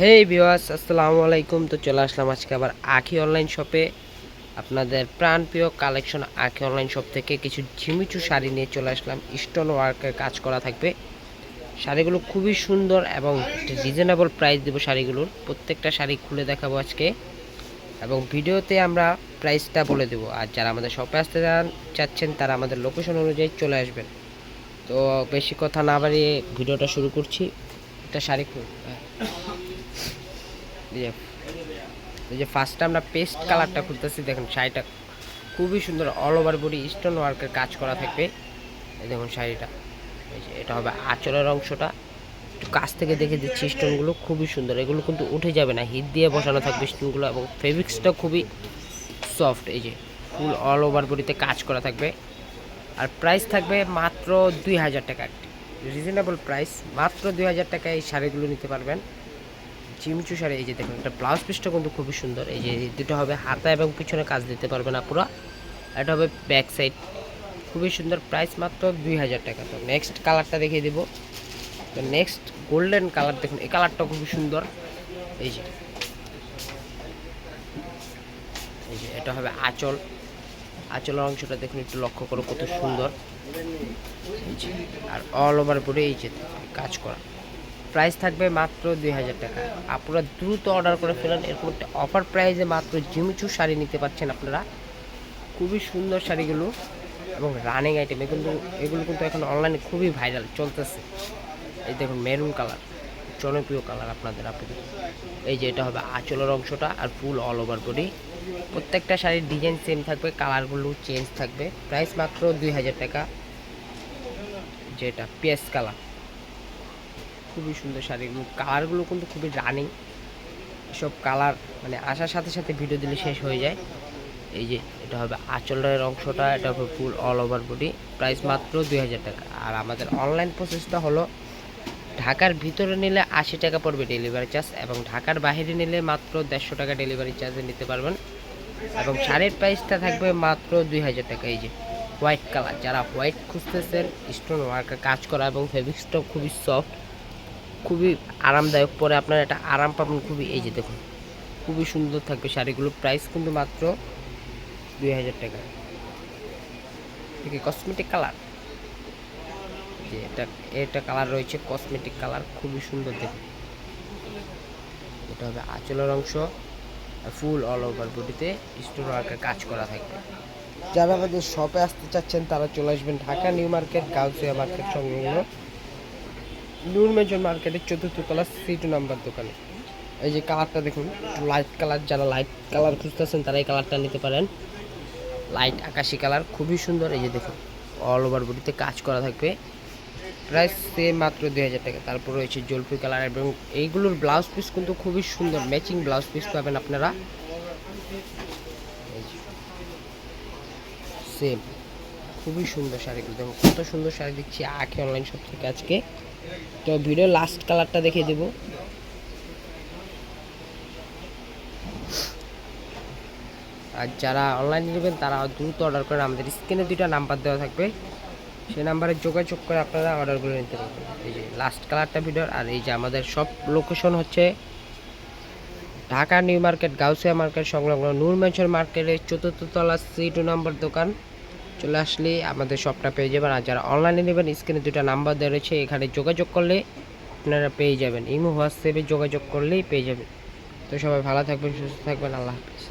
হে বিওয়াস আসসালামু আলাইকুম। তো চলে আসলাম আজকে আবার আখি অনলাইন শপে আপনাদের প্রাণপ্রিয় কালেকশন আখি অনলাইন শপ থেকে কিছু ঝিমিচু শাড়ি নিয়ে চলে আসলাম। স্টোন ওয়ার্কের কাজ করা থাকবে। শাড়িগুলো খুবই সুন্দর এবং রিজনেবল প্রাইস দেবো শাড়িগুলোর। প্রত্যেকটা শাড়ি খুলে দেখাবো আজকে। এবং ভিডিওতে আমরা প্রাইসটা বলে দেবো। আর যারা আমাদের শপে আসতে চান- চাচ্ছেন, তারা আমাদের লোকেশন অনুযায়ী চলে আসবেন। তো বেশি কথা না বাড়িয়ে ভিডিওটা শুরু করছি। একটা শাড়ি খুব এই যে ফার্স্টে আমরা পেস্ট কালারটা খুলতেছি, দেখুন শাড়িটা খুবই সুন্দর অল ওভার বডি স্টোন ওয়ার্কের কাজ করা থাকবে। দেখুন শাড়িটা, এই যে এটা হবে আঁচলের অংশটা। একটু কাছ থেকে দেখে দিচ্ছি স্টোনগুলো খুবই সুন্দর। এগুলো কিন্তু উঠে যাবে না হিট দিয়ে বসানো থাকবে স্টোনগুলো এবং ফেব্রিক্সটা খুবই সফট এই যে ফুল অল ওভার বডিতে কাজ করা থাকবে। আর প্রাইস থাকবে মাত্র দুই হাজার টাকা। রিজনেবল প্রাইস মাত্র দুই হাজার টাকায় এই শাড়িগুলো নিতে পারবেন। চিমচু শাড়ি, এই যে দেখুন, এটা ব্লাউজ পিসটা কিন্তু খুবই সুন্দর। এই যে দুটো হবে হাতা এবং পিছনে কাজ দিতে পারবেন আপুরা এটা হবে ব্যাক সাইড খুবই সুন্দর প্রাইস মাত্র দুই হাজার টাকা। তো নেক্সট কালারটা দেখিয়ে দেবো। তো নেক্সট গোল্ডেন কালার দেখুন, এই কালারটা খুবই সুন্দর। এই যে এই যে, এটা হবে আঁচল। আঁচলের অংশটা দেখুন, একটু লক্ষ্য করো কত সুন্দর। আর অল ওভার বডি এই যে, কাজ করা। প্রাইস থাকবে মাত্র দুই হাজার টাকা। আপনারা দ্রুত অর্ডার করে ফেলেন। এরকম একটা অফার প্রাইসে মাত্র জিমিচু শাড়ি নিতে পারছেন আপনারা। খুবই সুন্দর শাড়িগুলো এবং রানিং আইটেম এগুলো এগুলো কিন্তু এখন অনলাইনে খুবই ভাইরাল চলতেছে। এই দেখুন মেরুন কালার জনপ্রিয় কালার আপনাদের আপনাদের। এই যে এটা হবে আঁচলের অংশটা আর ফুল অল ওভার বডি প্রত্যেকটা শাড়ির ডিজাইন সেম থাকবে কালারগুলো চেঞ্জ থাকবে। প্রাইস মাত্র দুই হাজার টাকা। যেটা পেঁয়াজ কালার খুবই সুন্দর শাড়িগুলো কালারগুলো কিন্তু খুবই রানিং এসব কালার মানে আসার সাথে সাথে ভিডিও দিলে শেষ হয়ে যায়। এই যে, এটা হবে আঁচলের অংশটা, এটা হবে full all over body price মাত্র দুই হাজার টাকা। আর আমাদের অনলাইন প্রসেসটা হলো, ঢাকার ভিতরে নিলে আশি টাকা পড়বে ডেলিভারি চার্জ এবং ঢাকার বাইরে নিলে মাত্র দেড়শো টাকা ডেলিভারি চার্জে নিতে পারবেন। এবং শাড়ির প্রাইসটা থাকবে মাত্র দুই হাজার টাকা। এই যে হোয়াইট কালার যারা হোয়াইট খুঁজতেছেন স্টোন ওয়ার্কের কাজ করা এবং ফেব্রিক্সটাও খুবই সফট খুবই আরামদায়ক। পরে আপনারা এটা আরাম পাবেন খুবই, এই যে দেখুন, খুবই সুন্দর থাকবে শাড়িগুলোর প্রাইস কিন্তু মাত্র দুই হাজার টাকা। ঠিক কসমেটিক কালার যে এটা এটা কালার রয়েছে কসমেটিক কালার খুবই সুন্দর দেখুন। এটা হবে আঁচলের অংশ ফুল অল ওভার বডিতে স্টোন ওয়ার্কের কাজ করা থাকবে। যারা আমাদের শপে আসতে চাচ্ছেন, তারা চলে আসবেন Dhaka new market, Gausia market সংলগ্ন নূর মেজর মার্কেটের চতুর্থ তলা সি টু নাম্বার দোকানে। এই যে কালারটা দেখুন, লাইট কালার, যারা লাইট কালার খুঁজতেছেন তারা এই কালারটা নিতে পারেন। লাইট আকাশি কালার, খুবই সুন্দর। এই যে দেখুন অল ওভার বডিতে কাজ করা থাকবে। প্রাইস সেম মাত্র দুই হাজার টাকা। তারপর রয়েছে জলফি কালার এবং এইগুলোর ব্লাউজ পিস কিন্তু খুবই সুন্দর। ম্যাচিং ব্লাউজ পিস পাবেন আপনারা। সেম খুবই সুন্দর শাড়িগুলো দেখুন কত সুন্দর শাড়ি দিচ্ছি আখে অনলাইন শপ থেকে আজকে। তো ভিডিও লাস্ট কালারটা দেখিয়ে দেবো। আর যারা অনলাইনে নেবেন, তারা দ্রুত অর্ডার করেন আমাদের স্ক্রিনে দুইটা নাম্বার দেওয়া থাকবে। সেই নাম্বারে যোগাযোগ করে আপনারা অর্ডার করে নিতে পারবেন। এই যে লাস্ট কালারটা ভিডিওর আর এই যে আমাদের সব লোকেশন হচ্ছে Dhaka new market, Gausia market সংলগ্ন নূর মেঞ্চর মার্কেটের চতুর্থ তলা সি টু নাম্বার দোকান। চলে আসলে আমাদের শপটা পেয়ে যাবেন। আর যারা অনলাইনে নেবেন স্ক্রিনে দুটো নাম্বার দেওয়া রয়েছে, এখানে যোগাযোগ করলে আপনারা পেয়ে যাবেন। ইমো হোয়াটসঅ্যাপে যোগাযোগ করলেই পেয়ে যাবেন। তো সবাই ভালো থাকবেন, সুস্থ থাকবেন, আল্লাহ হাফিজ।